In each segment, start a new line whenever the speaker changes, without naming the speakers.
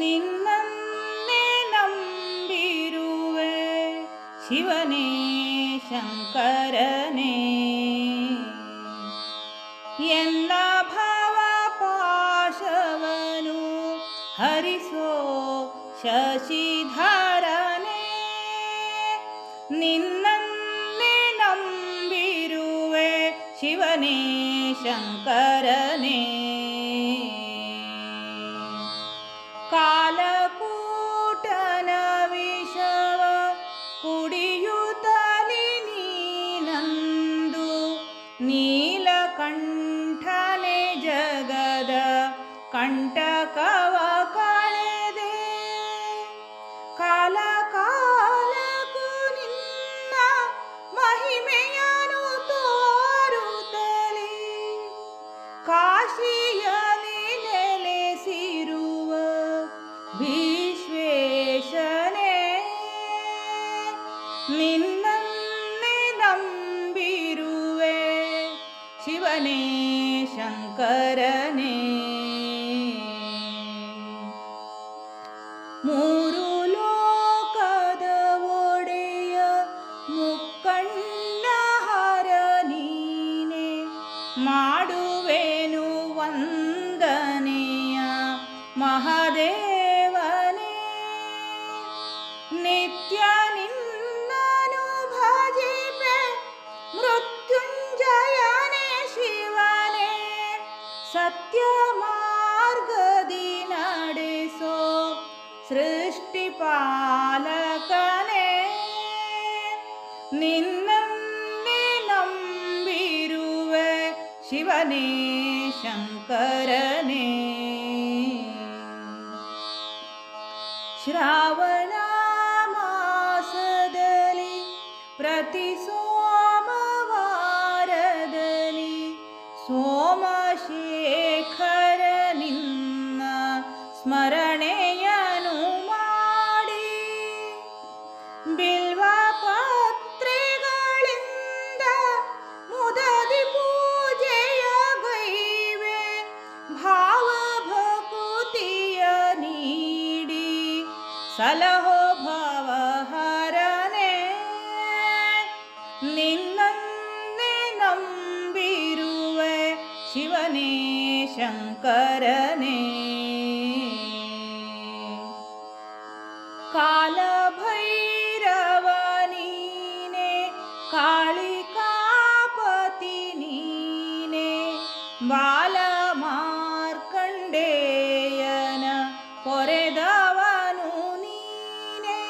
ನಿನ್ನನ್ನೇ ನಂಬಿರುವೆ ಶಿವನೇ ಶಂಕರನೇ ಎಲ್ಲ ಭಾವ ಪಾಶವನು ಹರಿಸೋ ಶಶಿಧರನೇ ನಿನ್ನನ್ನೇ ನಂಬಿರುವೆ ಶಿವನೇ ಶಂಕರನೇ ಕಾಲಕೂಟನ ವಿಷವ ಕುಡಿಯುತ್ತಲಿ ನೀನಂದು ನೀಲಕಂಠನೆ ಜಗದ ಕಂಟಕವ ശങ്കരനെ ശങ്കരനെ. മൂരു ലോകത മുക്കണ്ണഹരനീനെ മാടുവേനു വന്ദനീയ മഹാദേവനെ. നിത്യ त्य मार्गदि नडसो सृष्टिपालकने निम्बीर्वे शिवने शङ्करने। श्रावणमासदलि प्रतिसो ಸ್ಮರಣೆಯನು ಮಾಡಿ. ಬಿಲ್ವ ಪತ್ರೆಗಳಿಂದ ಮುದದಿ ಪೂಜೆಯ ಗೈವೆ ಭಾವ ಭಕುತಿಯ ನೀಡಿ ಸಲಹೋ ಭವಹರನೆ. ನಿನ್ನನ್ನೇ ನಂಬಿರುವೆ ಶಿವನೇ ಶಂಕರನೇ. ಕಾಳಿಕಾಪತಿ ನೀನೆ ಬಾಲಮಾರ್ಕಂಡೇಯನ ಪೊರೆದವನು ನೀನೆ.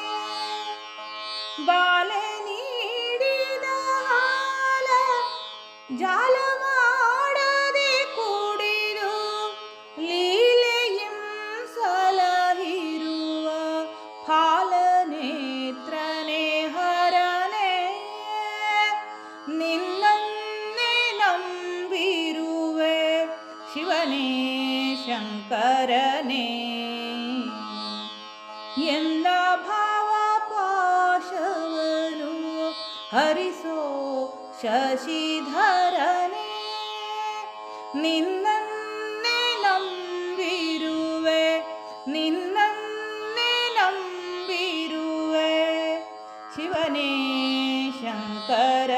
ಬಾಲೆ ನೀಡಿದ ಜಾಲ ಶಂಕರನೇ ಎಲ್ಲ ಭಾವ ಪಾಶವನು ಹರಿಸೋ ಶಶಿಧರನೇ ನಿನ್ನನ್ನೇ ನಂಬಿರುವೆ ನಿನ್ನನ್ನೇ ನಂಬಿರುವೆ. ಶಿವನೇ ಶಂಕರ